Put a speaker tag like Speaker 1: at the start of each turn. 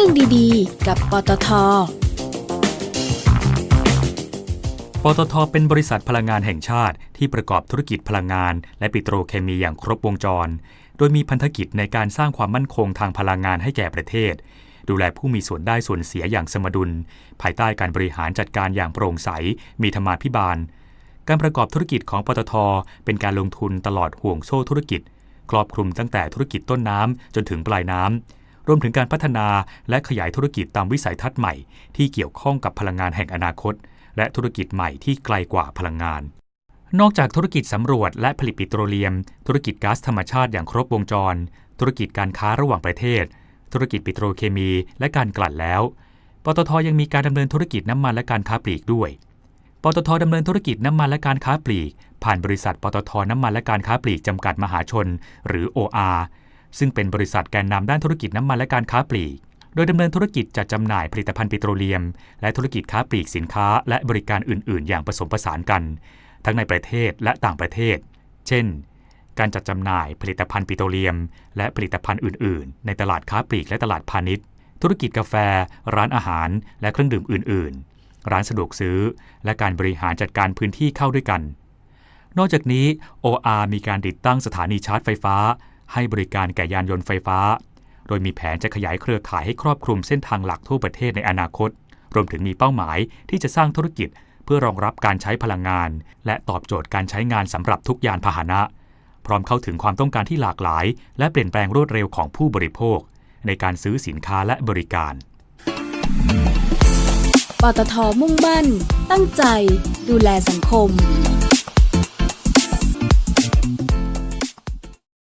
Speaker 1: รื่องดีๆ กับปตท
Speaker 2: ปตท เป็นบริษัทพลังงานแห่งชาติที่ประกอบธุรกิจพลังงาน และปิโตรเคมีอย่างครบวงจร โดยมีพันธกิจในการสร้างความมั่นคงทางพลังงานให้แก่ประเทศ ดูแลผู้มีส่วนได้ส่วนเสียอย่างสมดุล ภายใต้การบริหารจัดการอย่างโปร่งใส มีธรรมาภิบาล การประกอบธุรกิจของปตท เป็นการลงทุนตลอดห่วงโซ่ธุรกิจ ครอบคลุมตั้งแต่ธุรกิจต้นน้ำจนถึงปลายน้ำ รวมถึงการพัฒนาและขยายธุรกิจตามวิสัยทัศน์ใหม่ ที่เกี่ยวข้องกับพลังงานแห่งอนาคต และธุรกิจใหม่ที่ไกลกว่าพลังงาน นอกจากธุรกิจสำรวจและผลิตปิโตรเลียม ธุรกิจก๊าซธรรมชาติอย่างครบวงจร ธุรกิจการค้าระหว่างประเทศ ธุรกิจปิโตรเคมี และการกลั่นแล้ว ปตทยังมีการดำเนินธุรกิจน้ำมันและการค้าปลีกด้วยปตทดำเนินธุรกิจน้ำมันและการค้าปลีก ผ่านบริษัทปตทน้ำมันและการค้าปลีกจำกัดมหาชน หรือ OR ซึ่งเป็นบริษัทแกนนำด้านธุรกิจน้ำมันและการค้าปลีก โดยดำเนินธุรกิจจัดจำหน่ายผลิตภัณฑ์ปิโตรเลียม และธุรกิจค้าปลีกสินค้า และบริการอื่น ๆ อย่างผสมผสานกัน ทั้งในประเทศและต่างประเทศ เช่น การจัดจำหน่ายผลิตภัณฑ์ปิโตรเลียม และผลิตภัณฑ์อื่น ๆ ในตลาดค้าปลีกและตลาดพาณิชย์ ธุรกิจกาแฟ ร้านอาหาร และเครื่องดื่มอื่น ๆ ร้านสะดวกซื้อ และการบริหารจัดการพื้นที่เข้าด้วยกันนอกจากนี้ OR มีการติดตั้งสถานีชาร์จไฟฟ้า ให้บริการแก่ยานยนต์ไฟฟ้า โดยมีแผนจะขยายเครือข่ายให้ครอบคลุมเส้นทางหลักทั่วประเทศในอนาคต รวมถึงมีเป้าหมายที่จะสร้างธุรกิจ เพื่อรองรับการใช้พลังงาน และตอบโจทย์การใช้งานสำหรับทุกยานพาหนะ พร้อมเข้าถึงความต้องการที่หลากหลาย และเปลี่ยนแปลงรวดเร็วของผู้บริโภค ในการซื้อสินค้าและบริการ
Speaker 1: ปตทมุ่งมั่น ตั้งใจ ดูแลสังคม